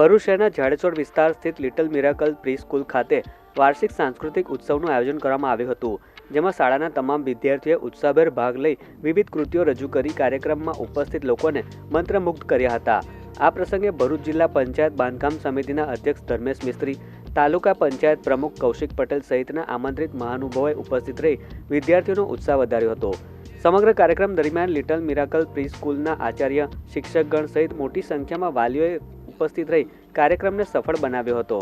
ભરૂચ શહેરના જાડેશ્વર વિસ્તાર સ્થિત લિટલ મિરાકલ પ્રી સ્કૂલ ખાતે વાર્ષિક સાંસ્કૃતિક ઉત્સવનું આયોજન કરવામાં આવ્યું હતું, જેમાં શાળાના તમામ વિદ્યાર્થીઓએ ઉત્સાહભેર ભાગ લઈ વિવિધ કૃતિઓ રજૂ કરી કાર્યક્રમમાં ઉપસ્થિત લોકોને મંત્રમુગ્ધ કર્યા હતા. આ પ્રસંગે ભરૂચ જિલ્લા પંચાયત બાંધકામ સમિતિના અધ્યક્ષ ધર્મેશ મિસ્ત્રી, તાલુકા પંચાયત પ્રમુખ કૌશિક પટેલ સહિતના આમંત્રિત મહાનુભાવોએ ઉપસ્થિત રહી વિદ્યાર્થીઓનો ઉત્સાહ વધાર્યો હતો. સમગ્ર કાર્યક્રમ દરમિયાન લિટલ મિરાકલ પ્રી સ્કૂલના આચાર્ય, શિક્ષકગણ સહિત મોટી સંખ્યામાં વાલીઓએ ઉપસ્થિત રહી કાર્યક્રમને સફળ બનાવ્યો હતો.